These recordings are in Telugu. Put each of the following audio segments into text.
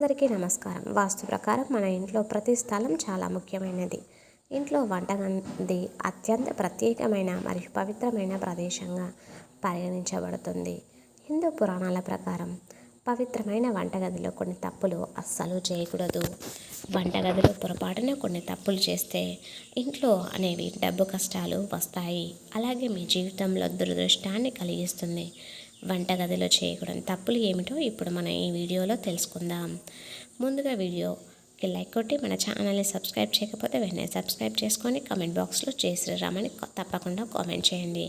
అందరికీ నమస్కారం. వాస్తు ప్రకారం మన ఇంట్లో ప్రతి స్థలం చాలా ముఖ్యమైనది. ఇంట్లో వంటగది అత్యంత ప్రత్యేకమైన మరియు పవిత్రమైన ప్రదేశంగా పరిగణించబడుతుంది. హిందూ పురాణాల ప్రకారం పవిత్రమైన వంటగదిలో కొన్ని తప్పులు అస్సలు చేయకూడదు. వంటగదిలో పొరపాటున కొన్ని తప్పులు చేస్తే ఇంట్లో అనేవి డబ్బు కష్టాలు వస్తాయి. అలాగే మీ జీవితంలో దురదృష్టాన్ని కలిగిస్తుంది. వంటగదిలో చేయకూడని తప్పులు ఏమిటో ఇప్పుడు మనం ఈ వీడియోలో తెలుసుకుందాం. ముందుగా వీడియోకి లైక్ కొట్టి మన ఛానల్ని సబ్స్క్రైబ్ చేయకపోతే వెంటనే సబ్స్క్రైబ్ చేసుకొని కామెంట్ బాక్స్లో చేసి రామని తప్పకుండా కామెంట్ చేయండి.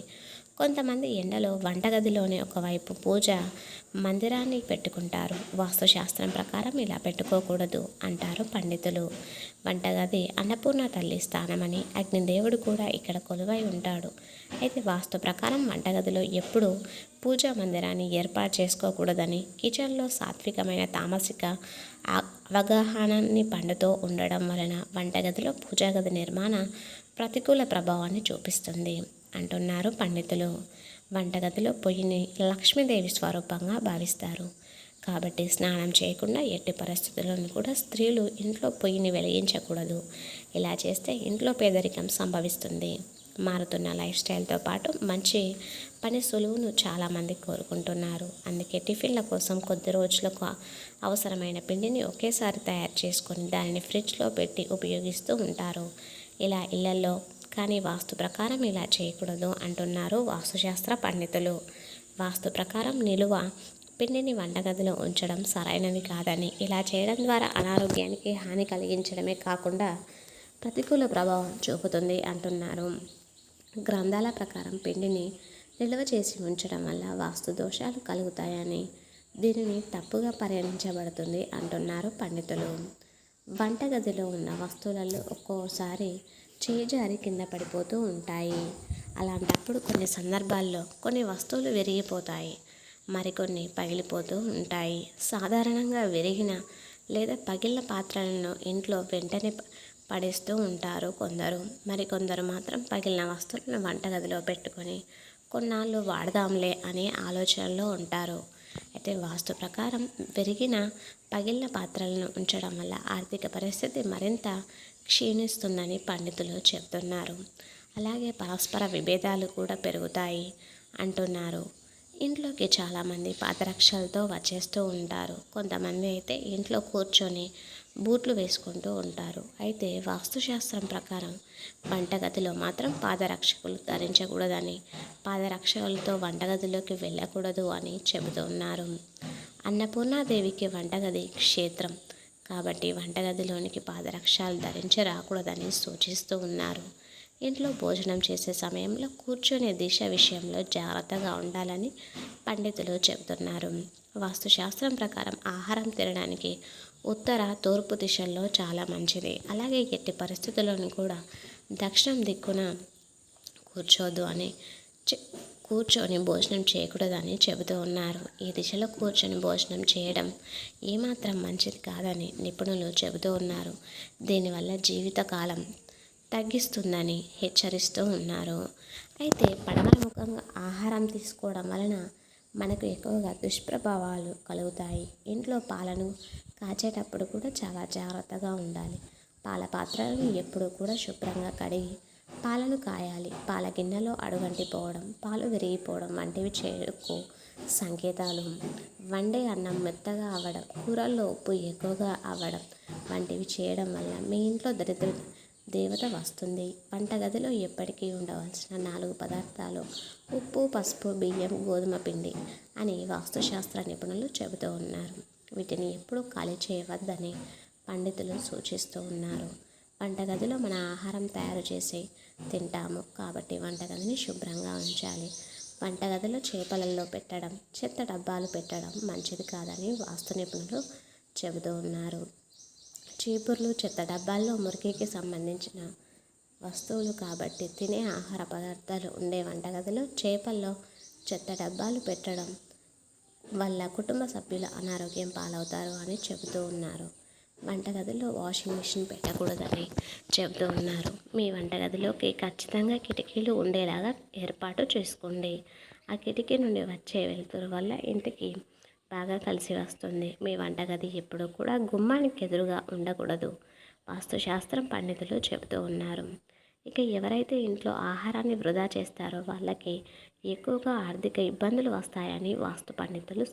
కొంతమంది ఎండలో వంటగదిలోనే ఒకవైపు పూజ మందిరాన్ని పెట్టుకుంటారు. వాస్తుశాస్త్రం ప్రకారం ఇలా పెట్టుకోకూడదు అంటారు పండితులు. వంటగది అన్నపూర్ణ తల్లి స్థానమని అగ్నిదేవుడు కూడా ఇక్కడ కొలువై ఉంటాడు. అయితే వాస్తు ప్రకారం వంటగదిలో ఎప్పుడూ పూజా మందిరాన్ని ఏర్పాటు చేసుకోకూడదని కిచెన్లో సాత్వికమైన తామసిక అవగాహనాన్ని పండుతో ఉండడం వలన వంటగదిలో పూజాగది నిర్మాణ ప్రతికూల ప్రభావాన్ని చూపిస్తుంది. అంటున్నారు. పండితులు వంటగదిలో పొయ్యిని లక్ష్మీదేవి స్వరూపంగా భావిస్తారు. కాబట్టి స్నానం చేయకుండా ఎట్టి పరిస్థితులను కూడా స్త్రీలు ఇంట్లో పొయ్యిని వెలిగించకూడదు. ఇలా చేస్తే ఇంట్లో పేదరికం సంభవిస్తుంది. మారుతున్న లైఫ్ స్టైల్తో పాటు మంచి పని సులువును చాలామంది కోరుకుంటున్నారు. అందుకే టిఫిన్ల కోసం కొద్ది రోజులకు అవసరమైన పిండిని ఒకేసారి తయారు చేసుకొని దానిని ఫ్రిడ్జ్లో పెట్టి ఉపయోగిస్తూ ఉంటారు. ఇలా ఇళ్ళలో కానీ వాస్తు ప్రకారం ఇలా చేయకూడదు అంటున్నారు వాస్తుశాస్త్ర పండితులు. వాస్తు ప్రకారం నిలువ పిండిని వంటగదిలో ఉంచడం సరైనది కాదని ఇలా చేయడం ద్వారా అనారోగ్యానికి హాని కలిగించడమే కాకుండా ప్రతికూల ప్రభావం చూపుతుంది అంటున్నారు. గ్రంథాల ప్రకారం పిండిని నిల్వ చేసి ఉంచడం వల్ల వాస్తు దోషాలు కలుగుతాయని దీనిని తప్పుగా పరిగణించబడుతుంది అంటున్నారు పండితులు. వంటగదిలో ఉన్న వస్తువులలో ఒక్కోసారి చేజారి కింద పడిపోతూ ఉంటాయి. అలాంటప్పుడు కొన్ని సందర్భాల్లో కొన్ని వస్తువులు విరిగిపోతాయి. మరికొన్ని పగిలిపోతూ ఉంటాయి. సాధారణంగా విరిగిన లేదా పగిలిన పాత్రలను ఇంట్లో వెంటనే పడేస్తూ ఉంటారు కొందరు. మరికొందరు మాత్రం పగిలిన వస్తువులను వంటగదిలో పెట్టుకొని కొన్నాళ్ళు వాడదాంలే అనే ఆలోచనలో ఉంటారు. అయితే వాస్తు ప్రకారం పెరిగిన పగిలిన పాత్రలను ఉంచడం వల్ల ఆర్థిక పరిస్థితి మరింత క్షీణిస్తుందని పండితులు చెప్తున్నారు. అలాగే పరస్పర విభేదాలు కూడా పెరుగుతాయి అంటున్నారు. ఇంట్లోకి చాలామంది పాదరక్షలతో వచ్చేస్తూ ఉంటారు. కొంతమంది అయితే ఇంట్లో కూర్చొని బూట్లు వేసుకుంటూ ఉంటారు. అయితే వాస్తుశాస్త్రం ప్రకారం వంటగదిలో మాత్రం పాదరక్షకులు ధరించకూడదని పాదరక్షలతో వంటగదిలోకి వెళ్ళకూడదు అని చెబుతున్నారు. అన్నపూర్ణాదేవికి వంటగది క్షేత్రం. కాబట్టి వంటగదిలోనికి పాదరక్షాలు ధరించరాకూడదని సూచిస్తూ ఉన్నారు. ఇంట్లో భోజనం చేసే సమయంలో కూర్చునే దిశ విషయంలో జాగ్రత్తగా ఉండాలని పండితులు చెబుతున్నారు. వాస్తుశాస్త్రం ప్రకారం ఆహారం తినడానికి ఉత్తర తూర్పు దిశల్లో చాలా మంచిది. అలాగే ఎట్టి పరిస్థితుల్లోనూ కూడా దక్షిణం దిక్కున కూర్చోదు అని కూర్చొని భోజనం చేయకూడదని చెబుతూ ఉన్నారు. ఈ దిశలో కూర్చొని భోజనం చేయడం ఏమాత్రం మంచిది కాదని నిపుణులు చెబుతూ ఉన్నారు. దీనివల్ల జీవితకాలం తగ్గిస్తుందని హెచ్చరిస్తూ ఉన్నారు. అయితే పడమర ముఖంగా ఆహారం తీసుకోవడం వలన మనకు ఎక్కువగా దుష్ప్రభావాలు కలుగుతాయి. ఇంట్లో పాలను కాచేటప్పుడు కూడా చాలా జాగ్రత్తగా ఉండాలి. పాల పాత్రలను ఎప్పుడూ కూడా శుభ్రంగా కడిగి పాలను కాయాలి. పాల గిన్నెలో అడుగంటిపోవడం పాలు విరిగిపోవడం వంటివి చేరుకు సంకేతాలు. వండే అన్నం మెత్తగా అవ్వడం కూరల్లో ఉప్పు ఎక్కువగా అవ్వడం వంటివి చేయడం వల్ల మీ ఇంట్లో దరిద్ర దేవత వస్తుంది. వంటగదిలో ఎప్పటికీ ఉండవలసిన నాలుగు పదార్థాలు ఉప్పు పసుపు బియ్యం గోధుమ పిండి అని వాస్తుశాస్త్ర నిపుణులు చెబుతూ ఉన్నారు. వీటిని ఎప్పుడూ ఖాళీ చేయవద్దని పండితులు సూచిస్తూ ఉన్నారు. వంటగదిలో మన ఆహారం తయారు చేసి తింటాము కాబట్టి వంటగదిని శుభ్రంగా ఉంచాలి. వంటగదిలో చేపలలో పెట్టడం చెత్త డబ్బాలు పెట్టడం మంచిది కాదని వాస్తు నిపుణులు చెబుతూ ఉన్నారు. చీపుర్లు చెత్త డబ్బాల్లో మురికికి సంబంధించిన వస్తువులు కాబట్టి తినే ఆహార పదార్థాలు ఉండే వంటగదిలో చేపల్లో చెత్త డబ్బాలు పెట్టడం వల్ల కుటుంబ సభ్యులు అనారోగ్యం పాలవుతారు అని చెబుతూ ఉన్నారు. వంటగదిలో వాషింగ్ మిషన్ పెట్టకూడదని చెబుతూ ఉన్నారు. మీ వంటగదిలోకి ఖచ్చితంగా కిటికీలు ఉండేలాగా ఏర్పాటు చేసుకోండి. ఆ కిటికీ నుండి వచ్చే వెలుతురు వల్ల ఇంటికి బాగా కలిసి వస్తుంది. మీ వంటగది ఎప్పుడూ కూడా గుమ్మానికి ఎదురుగా ఉండకూడదు. వాస్తుశాస్త్రం పండితులు చెబుతూ ఉన్నారు. ఇక ఎవరైతే ఇంట్లో ఆహారాన్ని వృధా చేస్తారో వాళ్ళకి ఎక్కువగా ఆర్థిక ఇబ్బందులు వస్తాయని వాస్తు పండితులు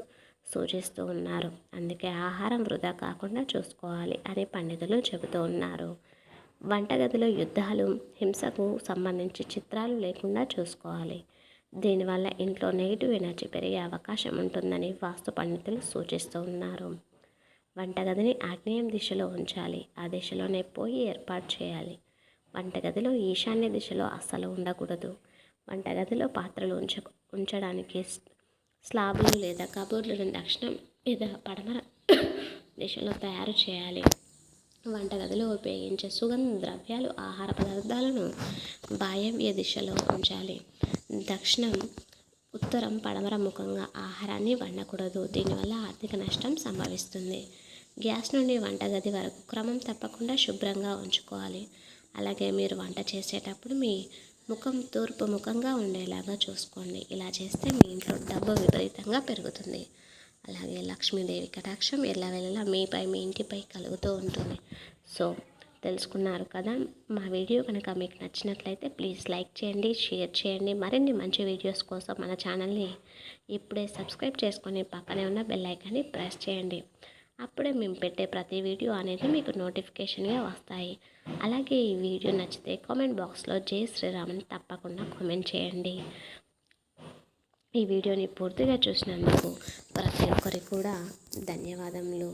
సూచిస్తూ ఉన్నారు. అందుకే ఆహారం వృధా కాకుండా చూసుకోవాలి అని పండితులు చెబుతూ ఉన్నారు. వంటగదిలో యుద్ధాలు హింసకు సంబంధించి చిత్రాలు లేకుండా చూసుకోవాలి. దీనివల్ల ఇంట్లో నెగిటివ్ ఎనర్జీ పెరిగే అవకాశం ఉంటుందని వాస్తు పండితులు సూచిస్తూ ఉన్నారు. వంటగదిని ఆగ్నేయం దిశలో ఉంచాలి. ఆ దిశలోనే పోయి ఏర్పాటు చేయాలి. వంటగదిలో ఈశాన్య దిశలో అస్సలు ఉండకూడదు. వంటగదిలో పాత్రలు ఉంచ ఉంచడానికి స్లాబులు లేదా కబోర్డులను దక్షిణం లేదా పడమర దిశలో తయారు చేయాలి. వంటగదిలో ఉపయోగించే సుగంధ ద్రవ్యాలు ఆహార పదార్థాలను వాయవ్య దిశలో ఉంచాలి. దక్షిణం ఉత్తరం పడమర ముఖంగా ఆహారాన్ని వండకూడదు. దీనివల్ల ఆర్థిక నష్టం సంభవిస్తుంది. గ్యాస్ నుండి వంటగది వరకు క్రమం తప్పకుండా శుభ్రంగా ఉంచుకోవాలి. అలాగే మీరు వంట చేసేటప్పుడు మీ ముఖం తూర్పు ముఖంగా ఉండేలాగా చూసుకోండి. ఇలా చేస్తే మీ ఇంట్లో డబ్బు విపరీతంగా పెరుగుతుంది. అలాగే లక్ష్మీదేవి కటాక్షం ఎల్లవెల్లలా మీపై మీ ఇంటిపై కలుగుతూ ఉంటుంది. సో తెలుసుకున్నారు కదా. మా వీడియో కనుక మీకు నచ్చినట్లయితే ప్లీజ్ లైక్ చేయండి షేర్ చేయండి. మరిన్ని మంచి వీడియోస్ కోసం మన ఛానల్ని ఇప్పుడే సబ్స్క్రైబ్ చేసుకొని పక్కనే ఉన్న బెల్ ఐకాన్ని ప్రెస్ చేయండి. అప్పుడే మేము పెట్టే ప్రతి వీడియో అనేది మీకు నోటిఫికేషన్గా వస్తాయి. అలాగే ఈ వీడియో నచ్చితే కామెంట్ బాక్స్లో జై శ్రీరామని తప్పకుండా కామెంట్ చేయండి. ఈ వీడియోని పూర్తిగా చూసినందుకు ప్రతి ఒక్కరికి కూడా ధన్యవాదములు.